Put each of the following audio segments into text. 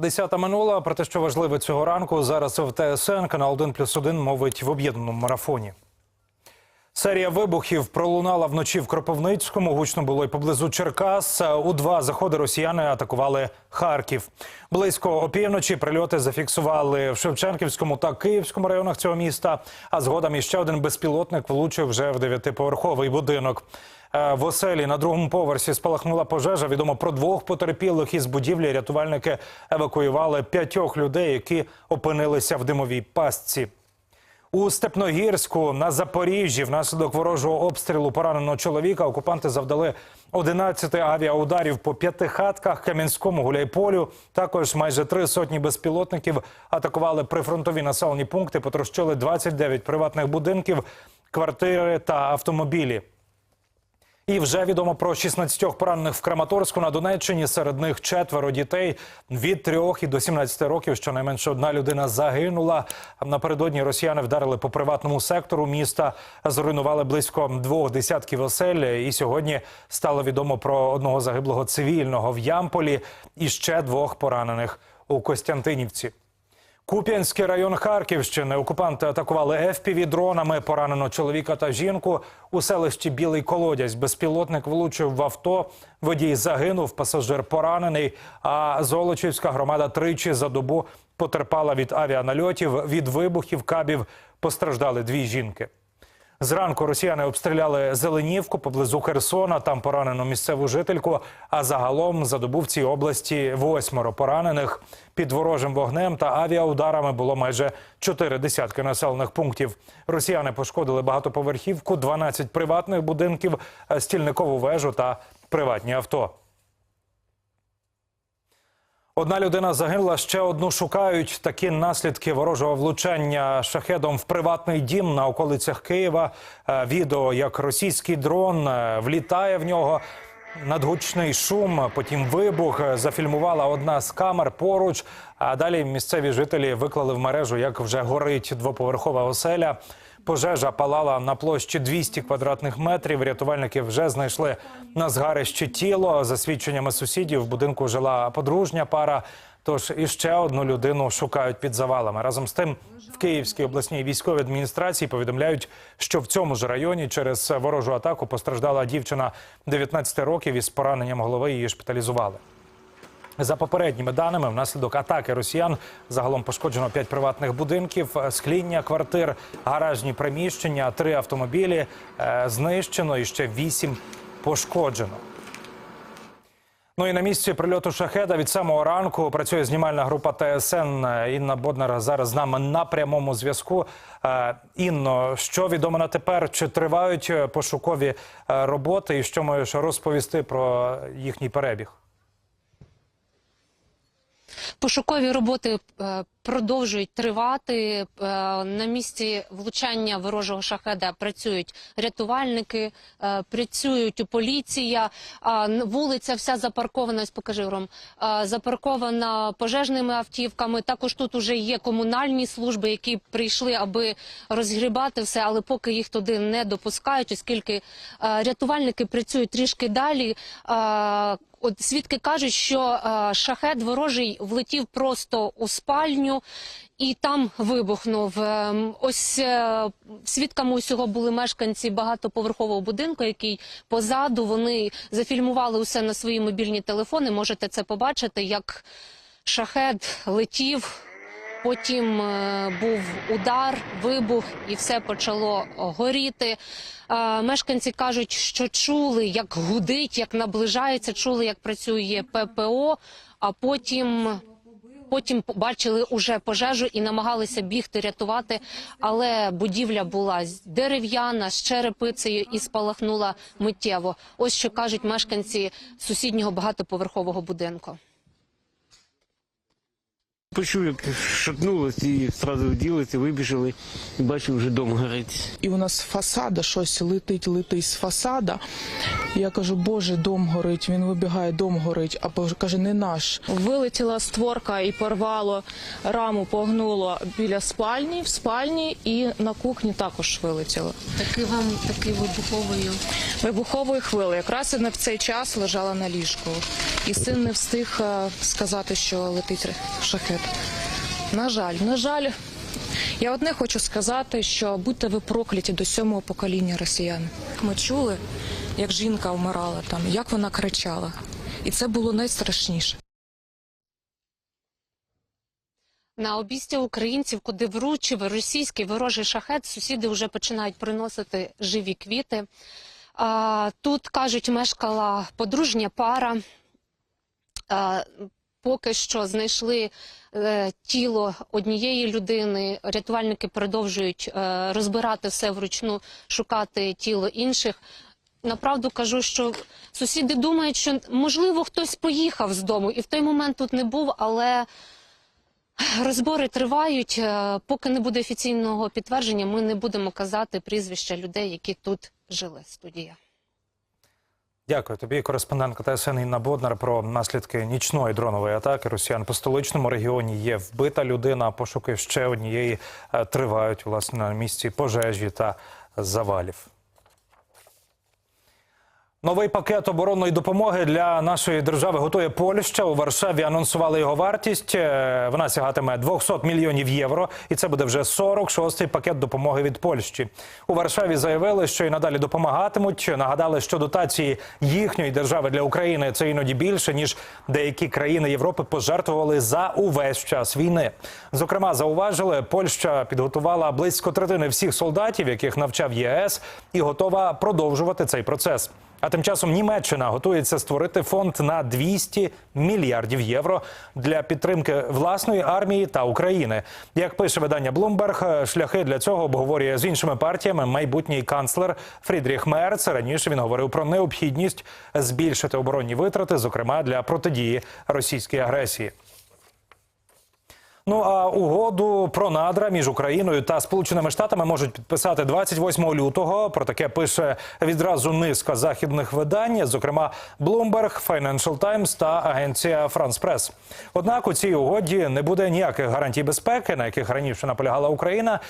Десята минула. Про те, що важливе цього ранку, зараз в ТСН канал 1 плюс 1 мовить в об'єднаному марафоні. Серія вибухів пролунала вночі в Кропивницькому. Гучно було й поблизу Черкас. У два заходи росіяни атакували Харків. Близько опівночі прильоти зафіксували в Шевченківському та Київському районах цього міста. А згодом іще один безпілотник влучив вже в дев'ятиповерховий будинок. Е, В оселі на другому поверсі спалахнула пожежа. Відомо про двох потерпілих із будівлі. Рятувальники евакуювали п'ятьох людей, які опинилися в димовій пастці. У Степногірську на Запоріжжі внаслідок ворожого обстрілу пораненого чоловіка окупанти завдали 11 авіаударів по п'яти хатках, Кам'янському, Гуляйполю. Також майже три сотні безпілотників атакували прифронтові населені пункти, потрощили 29 приватних будинків, квартири та автомобілі. І вже відомо про 16 поранених в Краматорську на Донеччині. Серед них четверо дітей від 3 і до 17 років. Щонайменше одна людина загинула. Напередодні росіяни вдарили по приватному сектору міста, зруйнували близько двох десятків осель. І сьогодні стало відомо про одного загиблого цивільного в Ямполі і ще двох поранених у Костянтинівці. Куп'янський район Харківщини. Окупанти атакували fpv дронами. Поранено чоловіка та жінку. У селищі Білий Колодязь безпілотник влучив в авто. Водій загинув, пасажир поранений. А Золочівська громада тричі за добу потерпала від авіанальотів. Від вибухів кабів постраждали дві жінки. Зранку росіяни обстріляли Зеленівку поблизу Херсона. Там поранено місцеву жительку. А загалом за добу в цій області восьмеро поранених. Під ворожим вогнем та авіаударами було майже чотири десятки населених пунктів. Росіяни пошкодили багатоповерхівку, 12 приватних будинків, стільникову вежу та приватні авто. Одна людина загинула, ще одну шукають. Такі наслідки ворожого влучання шахедом в приватний дім на околицях Києва. Е, Відео, як російський дрон е, влітає в нього. Надгучний шум, потім вибух е, зафільмувала одна з камер поруч. А далі місцеві жителі виклали в мережу, як вже горить двоповерхова оселя. Пожежа палала на площі 200 квадратних метрів. Рятувальники вже знайшли на згарищі тіло. За свідченнями сусідів в будинку жила подружня пара. Тож іще одну людину шукають під завалами. Разом з тим, в Київській обласній військовій адміністрації повідомляють, що в цьому ж районі через ворожу атаку постраждала дівчина 19 років із пораненням голови. Її шпиталізували. За попередніми даними, внаслідок атаки росіян загалом пошкоджено 5 приватних будинків, скління квартир, гаражні приміщення, три автомобілі е, знищено і ще 8 пошкоджено. Ну і на місці прильоту шахеда від самого ранку працює знімальна група ТСН. Інна Боднар зараз з нами на прямому зв'язку. Е, Інно, що відомо на тепер? Чи тривають е, пошукові е, роботи, і що можеш розповісти про їхній перебіг? Пошукові роботи е, продовжують тривати. Е, На місці влучання ворожого шахеда працюють рятувальники, е, працюють у поліція. Вулиця вся запаркована. Ось покажи Ром, запаркована пожежними автівками. Також тут уже є комунальні служби, які прийшли, аби розгрібати все, але поки їх туди не допускають, оскільки е, рятувальники працюють трішки далі. От свідки кажуть, що шахет ворожий влетів просто у спальню і там вибухнув. Ем, ось е, свідками усього були мешканці багатоповерхового будинку, який позаду вони зафільмували усе на свої мобільні телефони. Можете це побачити, як шахет летів. Потім е, був удар, вибух, і все почало горіти. Е, мешканці кажуть, що чули, як гудить, як наближається, чули, як працює ППО, а потім. Потім бачили уже пожежу і намагалися бігти, рятувати, але будівля була дерев'яна з черепицею і спалахнула миттєво. Ось що кажуть мешканці сусіднього багатоповерхового будинку. Почув, як шатнулось і одразу вділися, вибіжали і бачив, вже дом горить. І у нас з фасада щось летить, летить з фасада. Я кажу, Боже, дом горить. Він вибігає, дом горить. А Боже, каже, не наш. Вилетіла створка і порвало раму, погнуло біля спальні, в спальні і на кухні також вилетіло. Такий вам такий вибуховий. Вибухової хвили. Якраз я в цей час лежала на ліжку. І син не встиг е, сказати, що летить шахет. На жаль, на жаль, я одне хочу сказати, що будьте ви прокляті до сьомого покоління росіян. Ми чули, як жінка вмирала там, як вона кричала. І це було найстрашніше. На обійстя українців, куди вручив російський ворожий шахет, сусіди вже починають приносити живі квіти. Тут, кажуть, мешкала подружня пара. Поки що знайшли е, тіло однієї людини. Рятувальники продовжують е, розбирати все вручну, шукати тіло інших. Направду кажу, що сусіди думають, що можливо хтось поїхав з дому і в той момент тут не був, але розбори тривають. Е, Поки не буде офіційного підтвердження, ми не будемо казати прізвища людей, які тут жили. Студія. Дякую тобі, кореспондентка ТСН Інна Боднар про наслідки нічної дронової атаки росіян по столичному регіоні. Є вбита людина. Пошуки ще однієї е, тривають власне на місці пожежі та завалів. Новий пакет оборонної допомоги для нашої держави готує Польща. У Варшаві анонсували його вартість. Е, Вона сягатиме 200 мільйонів євро, і це буде вже 46-й пакет допомоги від Польщі. У Варшаві заявили, що і надалі допомагатимуть. Нагадали, що дотації їхньої держави для України це іноді більше ніж деякі країни Європи пожертвували за увесь час війни. Зокрема, зауважили, Польща підготувала близько третини всіх солдатів, яких навчав ЄС, і готова продовжувати цей процес. А тим часом Німеччина готується створити фонд на 200 мільярдів євро для підтримки власної армії та України. Як пише видання Bloomberg, шляхи для цього обговорює з іншими партіями майбутній канцлер Фрідріх Мерц. Раніше він говорив про необхідність збільшити оборонні витрати, зокрема для протидії російській агресії. Ну а угоду про надра між Україною та Сполученими Штатами можуть підписати 28 лютого. Про таке пише відразу низка західних видань, зокрема Bloomberg, Financial Times та агенція France Press. Однак у цій угоді не буде ніяких гарантій безпеки, на яких раніше наполягала Україна.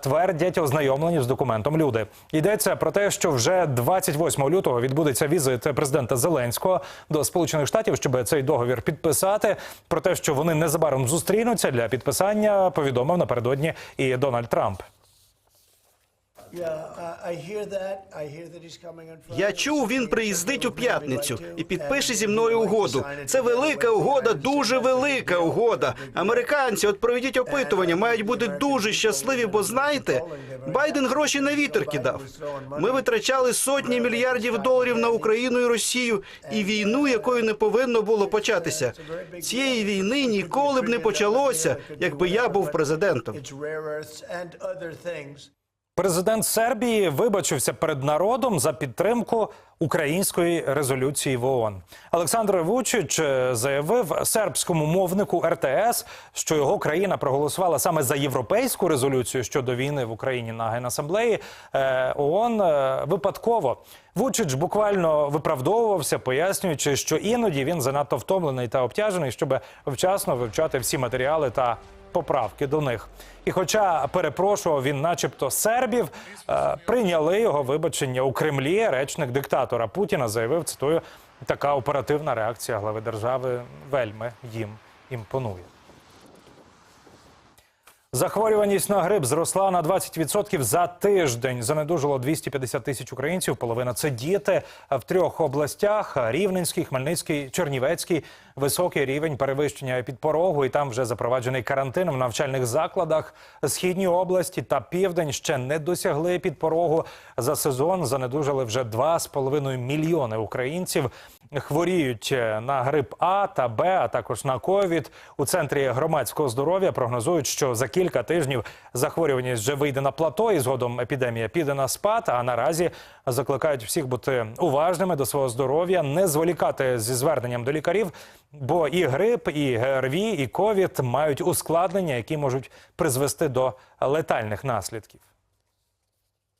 Твердять ознайомлені з документом люди. Йдеться про те, що вже 28 лютого відбудеться візит президента Зеленського до Сполучених Штатів, щоб цей договір підписати. Про те, що вони незабаром зустрінуться для підписання, повідомив напередодні і Дональд Трамп. Я чув, він приїздить у п'ятницю і підпише зі мною угоду. Це велика угода, дуже велика угода. Американці, от проведіть опитування, мають бути дуже щасливі, бо знаєте, Байден гроші на вітер кидав. Ми витрачали сотні мільярдів доларів на Україну і Росію і війну, якою не повинно було початися. Цієї війни ніколи б не почалося, якби я був президентом. Президент Сербії вибачився перед народом за підтримку української резолюції в ООН. Олександр Вучич е, заявив сербському мовнику РТС, що його країна проголосувала саме за європейську резолюцію щодо війни в Україні на генасамблеї е, ООН е, випадково. Вучич буквально виправдовувався, пояснюючи, що іноді він занадто втомлений та обтяжений, щоб вчасно вивчати всі матеріали та поправки до них. І, хоча перепрошував він, начебто, сербів, е, прийняли його вибачення у Кремлі. Речник диктатора Путіна заявив, цитую, така оперативна реакція глави держави вельми їм імпонує. Захворюваність на грип зросла на 20% за тиждень. Занедужило 250 тисяч українців. Половина це діти в трьох областях: Рівненський, Хмельницький, Чернівецький. Високий рівень перевищення підпорогу, і там вже запроваджений карантин в навчальних закладах. Східні області та південь ще не досягли підпорогу. За сезон занедужили вже 2,5 мільйони українців. Хворіють на грип А та Б, а також на ковід. У центрі громадського здоров'я прогнозують, що за кілька кілька тижнів захворюваність вже вийде на плато, і згодом епідемія піде на спад. А наразі закликають всіх бути уважними до свого здоров'я, не зволікати зі зверненням до лікарів, бо і грип, і ГРВІ, і ковід мають ускладнення, які можуть призвести до летальних наслідків.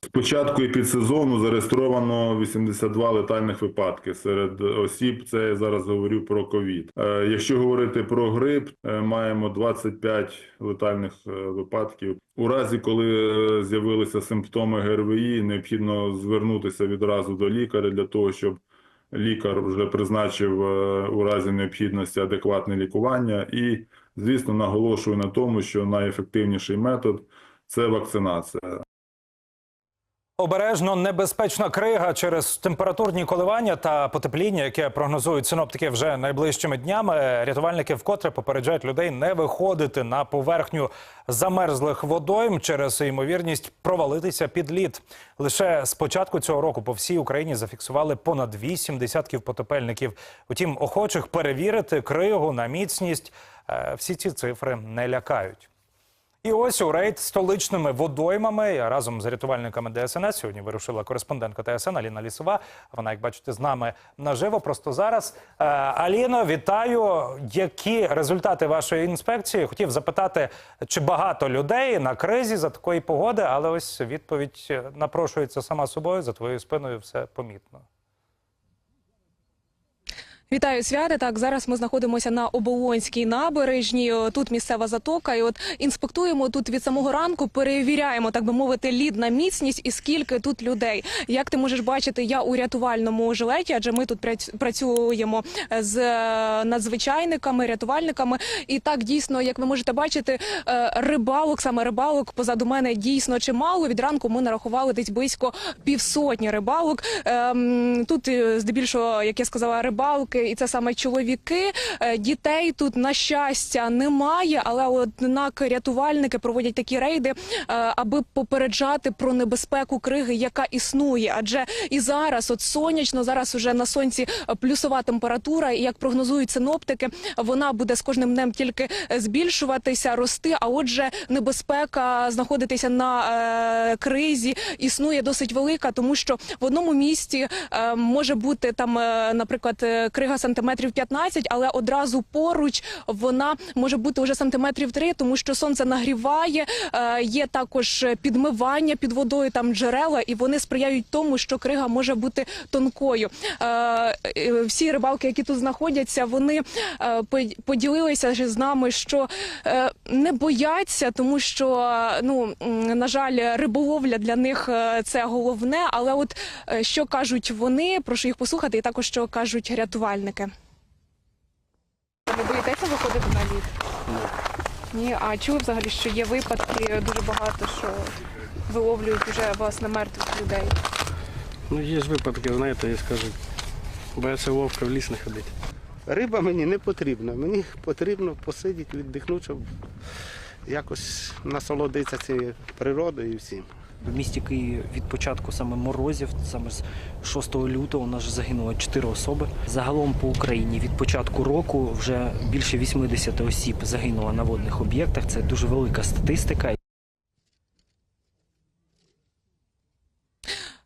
З початку епідсезону зареєстровано 82 летальних випадки серед осіб. Це я зараз говорю про ковід. Е, Якщо говорити про грип, е, маємо 25 летальних е, випадків. У разі, коли з'явилися симптоми ГРВІ, необхідно звернутися відразу до лікаря для того, щоб лікар вже призначив у разі необхідності адекватне лікування. І, звісно, наголошую на тому, що найефективніший метод це вакцинація. Обережно небезпечна крига через температурні коливання та потепління, яке прогнозують синоптики вже найближчими днями. Рятувальники вкотре попереджають людей не виходити на поверхню замерзлих водойм через ймовірність провалитися під лід. Лише з початку цього року по всій Україні зафіксували понад 8 десятків потопельників. Утім, охочих перевірити кригу на міцність е, всі ці цифри не лякають. І ось у рейд столичними водоймами разом з рятувальниками ДСНС сьогодні вирушила кореспондентка ТСН Аліна Лісова. Вона, як бачите, з нами наживо просто зараз. Е, Аліно, вітаю. Які результати вашої інспекції? Хотів запитати, чи багато людей на кризі за такої погоди, але ось відповідь е, напрошується сама собою. За твоєю спиною все помітно. Вітаю свята. Так зараз ми знаходимося на оболонській набережній. Тут місцева затока. І от інспектуємо тут від самого ранку, перевіряємо, так би мовити, лід на міцність і скільки тут людей. Як ти можеш бачити, я у рятувальному жилеті, адже ми тут працюємо з е, надзвичайниками, рятувальниками. І так дійсно, як ви можете бачити, е, рибалок, саме рибалок позаду мене дійсно чимало. Від ранку ми нарахували десь близько півсотні рибалок. Ем, Тут е, здебільшого, як я сказала, рибалки, і це саме чоловіки. Е, Дітей тут на щастя немає, але однак рятувальники проводять такі рейди, е, аби попереджати про небезпеку криги, яка існує. Адже і зараз, от сонячно, зараз уже на сонці плюсова температура, і як прогнозують синоптики, вона буде з кожним днем тільки збільшуватися, рости. А отже, небезпека знаходитися на е, кризі існує досить велика, тому що в одному місті може бути там, наприклад, е, крига сантиметрів 15, але одразу поруч вона може бути вже сантиметрів 3, тому що сонце нагріває. е, Є також підмивання під водою, там джерела, і вони сприяють тому, що крига може бути тонкою. Е, е, Всі рибалки, які тут знаходяться, вони по- поділилися з нами, що не бояться, тому що ну на жаль, риболовля для них це головне. Але от що кажуть вони, прошу їх послухати, і також що кажуть рятувальники. Ви боїтеся виходити на лід? Ні, а чули взагалі, що є випадки дуже багато, що виловлюють вже власне мертвих людей. Ну є ж випадки, знаєте, я скажу. Бояться вовка в ліс не ходить. Риба мені не потрібна. Мені потрібно посидіти, віддихнути, щоб якось насолодитися цією природою і всім. В місті Києві від початку саме морозів, саме з 6 лютого, у нас вже загинуло 4 особи. Загалом по Україні від початку року вже більше 80 осіб загинуло на водних об'єктах. Це дуже велика статистика.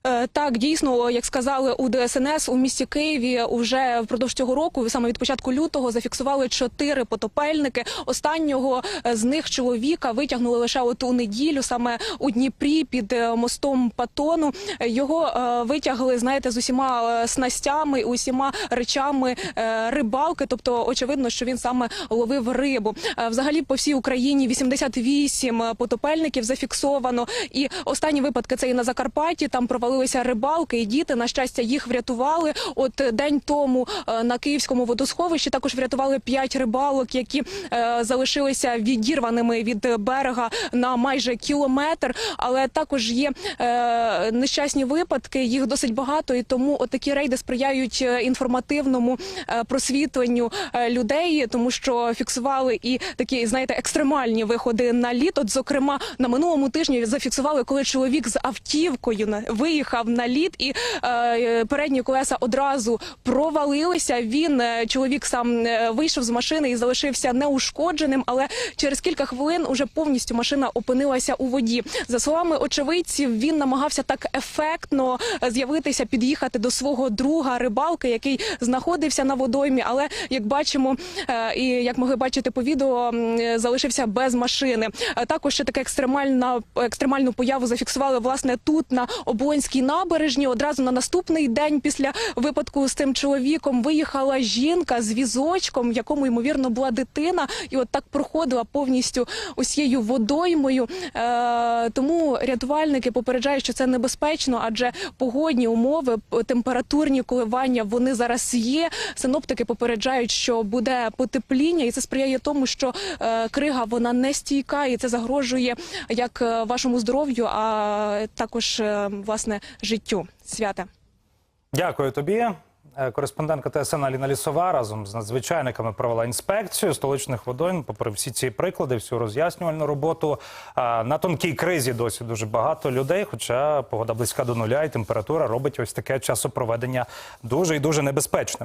Е, Так, дійсно, як сказали у ДСНС у місті Києві, уже впродовж цього року, саме від початку лютого, зафіксували чотири потопельники. Останнього е, з них чоловіка витягнули лише от у неділю, саме у Дніпрі під е, мостом Патону. Його е, витягли, знаєте, з усіма снастями, усіма речами рибалки. Тобто, очевидно, що він саме ловив рибу. Взагалі, по всій Україні 88 потопельників зафіксовано. І останні випадки це і на Закарпатті. Там провалилися рибалки, і діти. На щастя, їх врятували. От е, день тому е, на київському водосховищі також врятували п'ять рибалок, які е, залишилися відірваними від берега на майже кілометр. Але також є нещасні випадки. Їх досить багато, і тому такі рейди сприяють інформативному просвітленню людей, тому що фіксували і такі, знаєте, екстремальні виходи на лід. От, зокрема, на минулому тижні зафіксували, коли чоловік з автівкою виїхав виїхав на лід, і е, передні колеса одразу провалилися. Він е, чоловік сам е, вийшов з машини і залишився неушкодженим, але через кілька хвилин уже повністю машина опинилася у воді. За словами очевидців, він намагався так ефектно з'явитися, під'їхати до свого друга рибалки, який знаходився на водоймі. Але як бачимо, і як могли бачити по відео, залишився без машини. Також ще таке екстремальна екстремальну появу зафіксували власне тут на Оболонській набережні. Одразу на наступний день після випадку з цим чоловіком виїхала жінка з візочком, в якому ймовірно була дитина, і от так проходила повністю усією водоймою. Е, тому рятувальники попереджають, що це небезпечно, адже погодні умови, температурні коливання вони зараз є. Синоптики попереджають, що буде потепління, і це сприяє тому, що е, крига вона не стійка, і це загрожує як е, вашому здоров'ю, а також е, власне життю. Свята. Дякую тобі. Е, Кореспондентка ТСН Аліна Лісова разом з надзвичайниками провела інспекцію столичних водойм. Попри всі ці приклади, всю роз'яснювальну роботу. На тонкій кризі досі дуже багато людей, хоча погода близька до нуля, і температура робить ось таке часопроведення дуже і дуже небезпечним.